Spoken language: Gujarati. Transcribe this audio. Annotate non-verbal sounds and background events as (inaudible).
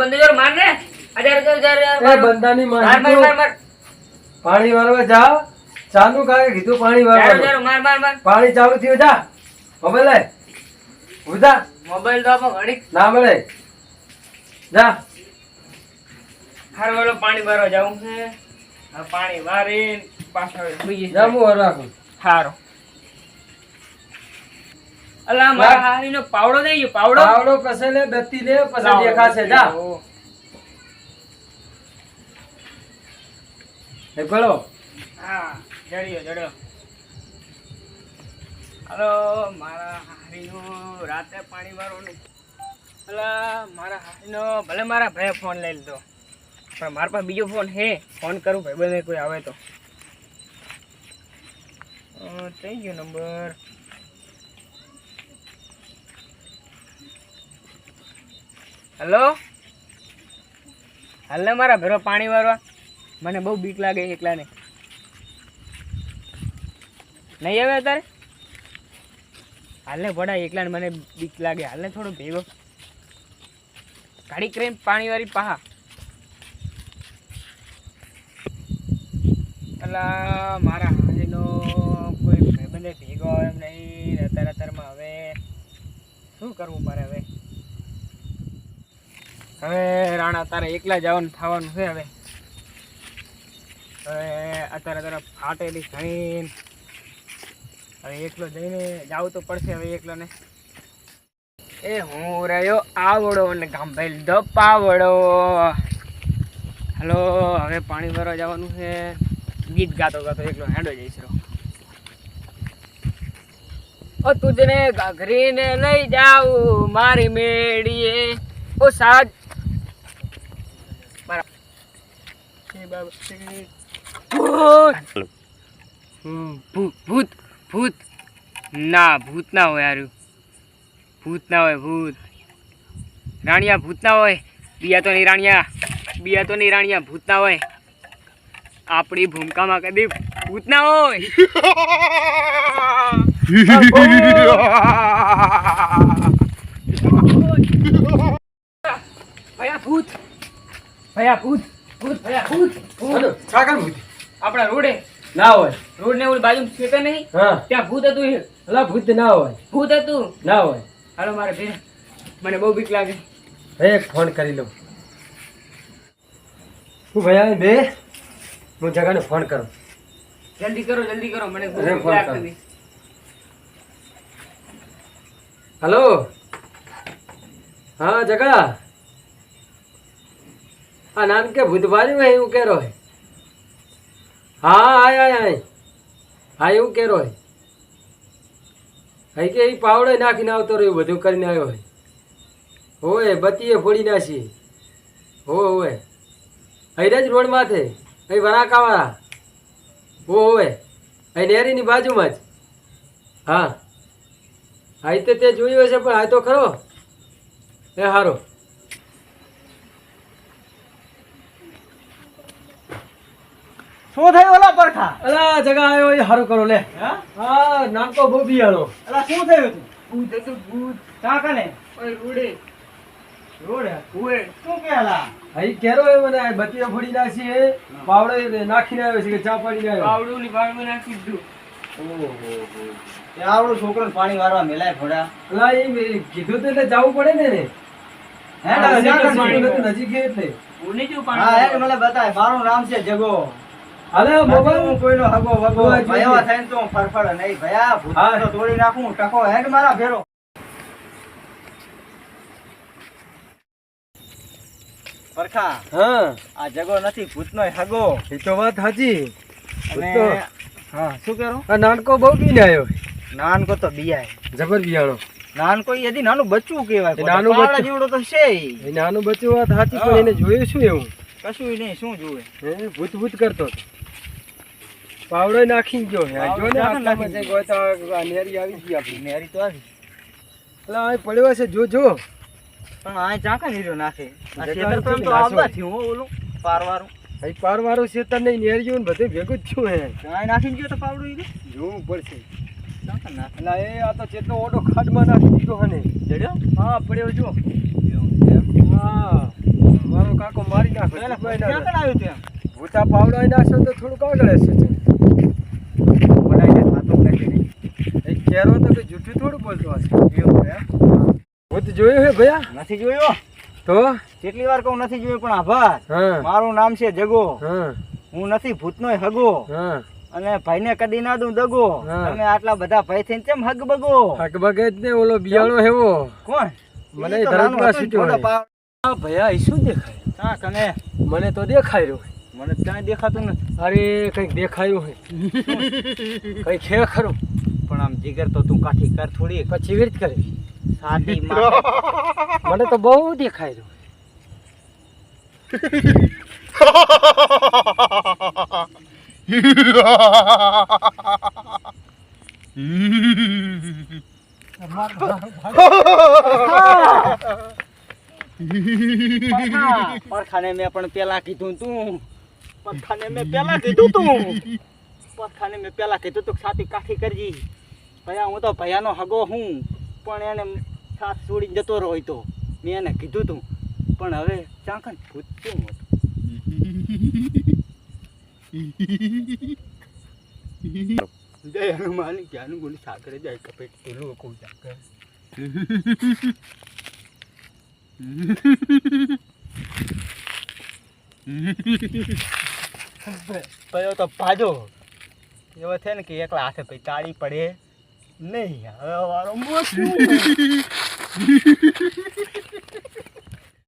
બંધ બંધ જોર માર ને. બંદાની પાણી વાળવા જા ચાલુ કાકે કીધું પાણી જારો માર માર માર. પાણી ચાલુ થયું જા. મોબાઈલ લે ઉધા મોબાઈલ તો આપો ઘડી ના મળે. જા. હાર વાળો પાણી ભરવા જાઉં છે. પાણી વારીને પાછળ જમું રાખું. હારો. અલા મારા હારીનો પાવડો દે ગયો પાવડો. પાવડો કસે લે બત્તી લે પછી. દેખાશે જા. એ પેલો હા જડ્યો જડ્યો. હલો મારા હારીનો રાતે પાણી વાળવાનું અલા મારા હારીનો ભલે મારા ભાઈ ફોન લઈ લીધો. પણ મારા પાસે બીજો ફોન હે. ફોન કરું ભાઈ બંને કોઈ આવે તો. થઈ ગયો નંબર હેલો? હાલને મારા ભેરો પાણી વાળવા મને બહુ બીક લાગે એકલાને. નહીં આવે અત્યારે? હાલને ભડા એકલાને મને બીક લાગે. હાલને થોડો ભેગો. ગાડી કરીને પાણી વાળી પાહા. અલા, મારા હાજીનો કોઈ ભાઈબંધે ભેગો એમ નહીં. અત્યારે અત્યારમાં હવે શું કરવું મારે હવે? હવે રાણા તારે એકલા જવાનું થવાનું છે હવે. હવે અત્યારે તારે ફાટેલી થઈને હવે એકલો જઈને જાવું તો પડશે હવે એકલોને. એ હું રહ્યો આવડો ને ગાંભેલ ધ પાવડો. હલો, હવે પાણી ભરવા જવાનું છે. ગીત ગાતો ગાતો એકલો હેડો જઈશ રો ઓ તુજને ઘાઘરીને લઈ જાઉં મારી મેળીએ. ઓ સાજ મારા ભૂત. ભૂત ના ભૂત ના હોય યાર ભૂત ના હોય ભૂત. રાણિયા ભૂત ના હોય બિયા તો નહીં રાણિયા. બિયા તો નહીં રાણિયા ભૂત ના હોય. આપણી ભૂમિકામાં કદી ભૂત ના હોય. (laughs) ભયા ભૂત. ભયા ભૂત. ભૂત ભયા ભૂત ભૂત સાકર ભૂત. આપણા રોડે ના હોય. રોડ ને ઓલી બાજુ ખેતર નહીં ત્યાં ભૂત હતું અલા ભૂત ના હોય. ભૂત હતું? ના હોય. હાલો મારે ભેર મને બહુ બીક લાગે. એક ફોન કરી લઉં. હું ભાઈ બે? હું જગાને ફોન કરું. જલ્દી કરો જલ્દી કરો. મને ફોન કર. હલો? હા જગા. આ નામ કે ભૂતભારી હે એવું કેરો હે. હા, આય આય આય. હા, એવું કેરો હે. હઈ કે એ પાવડે નાખીને આવતો રહ્યો, બધું કરીને આવ્યો હોય હોય બત્તીએ ફોડી નાખી. હો હોય હૈરજ રોડ માથે. અહીં વરાકાવાળા. હો હોય અહીં નેરીની બાજુમાં જ. હા. હા તો તે જોયું હશે પણ આ તો ખરો. એ હારો. શું થયું ઓલા પરખા? અલા જગા આવ્યો એ હારું કરો લે. હા? હા નામ તો બિયાણો અલા શું થયું તું? ભૂત હતું ભૂત. ક્યાં કને? ઓય રોડે. રોડ? ઓય શું કે અલા? અહીં કેરો એ મને આ ફોડી નાખી એ પાવડો નાખીને આવ્યો છે કે ચા પાડીને આવ્યો? પાવડું ની પાવડું નાખી દીધું. તે છોકરો પાણી વારવા મેલાય ફોડા. અલા એ મેં કીધું તો એટલે જવું પડે ને ને હે નજીક એટલે. હા હે મને બતાય મારું નામ છે જગો. બાકી હું કોઈનો હગો વગો ભયા. થઈને તો ફરફડ નહીં ભયા ભૂત. તો તોડી નાખું ટકો હેડ મારા ફેરો પરખા હા. આ જગો નથી ભૂતનો હગો. એ તો વાત સાચી અને હા શું કરો? આ નાનકો બહુ પીને આવ્યો નાનકો તો બિયાય. જબર બિયાણો નાનકો એ હજી નાનું બચ્ચું કહેવાય નાનું બચ્ચું. જેવડો તો છે એ નાનું બચ્ચું વાત સાચી પણ એને જોયું શું એવું? કશું નહીં શું જોવે હે ભૂત ભૂત કરતો હતો. પાવડો નાખી ગયો હે. જો ને આટલા આટલામાં નાખી તો નેરી આવી ગઈ આપણી. નેરી તો આવી. એટલે આ પડ્યો છે જો જો. પણ આ ચાકા નીરો નાખે? આ ખેતર તો. આવતા થયું હો ઓલું પારવારું. અહીં પારવાળું શેતર નહીં નેરિયું ને બધે ભેગું જ છું હે. કાંઈ નાખીને ગયો તો પાવડો ઈ? જોવું પડશે. એટલે એ આ તો ચેટલો ઓટો ખાડમાં નાખી દીધો હને. જડ્યો? હા પડ્યો જો. હા. મારો કાકો મારી નાખ્યો ક્યાં આવ્યું ત્યાં ભૂતા પાવડા નાખશો તો થોડુંક આગળ હશે. એ કેરો તો કે જૂઠું થોડું બોલતો હશે. એવું એમ? ભૂત જોયું હે ભૈયા? નથી જોયો? તો? કેટલી વાર કહું નથી જોયું પણ આભાર. હા. મારું નામ છે જગો. હું. નથી ભૂતનો હગો. હા. અને ભાઈને કદી ના દઉં દગો. હા. તમે આટલા બધા ભાઈ થઈને કેમ હગ બગો હગ બગે જ ને ઓલો બિયાળો હેવો. કોણ? મને ધરતમાં હા ભૈયા શું દેખાય? હા કને મને તો દેખાય રહ્યું. મને ક્યાંય દેખાતું નથી. અરે કંઈક દેખાયું હોય. કંઈક છે ખરું. પણ આમ જીગર તો તું કાઠી કર થોડી પછી વિરત કરી. સાદી મને તો બહુ દેખાય રહ્યું. (laughs) પડખા. મેં પણ પેલા કીધું તું. પડખાને મેં પેલા કીધું તું. પથાને મેં પેલા કીધું તું છાતી કાઠી કરજી. ભયા હું તો ભયાનો હગો હું, પણ એને સાથ છોડીને જતો રહ્યો તો મેં એને કીધું તું. પણ હવે ચાંખન ભૂત કેમ હતું. જય હનુમાન જ્ઞાન ગુણ સાગર જય કપેટ તુલું કો જાગર પયો તો ભાજો એવો છે ને કે એકલા હાથે પછી તાળી પડે. નહીં, હવે વારો મોટું (laughs)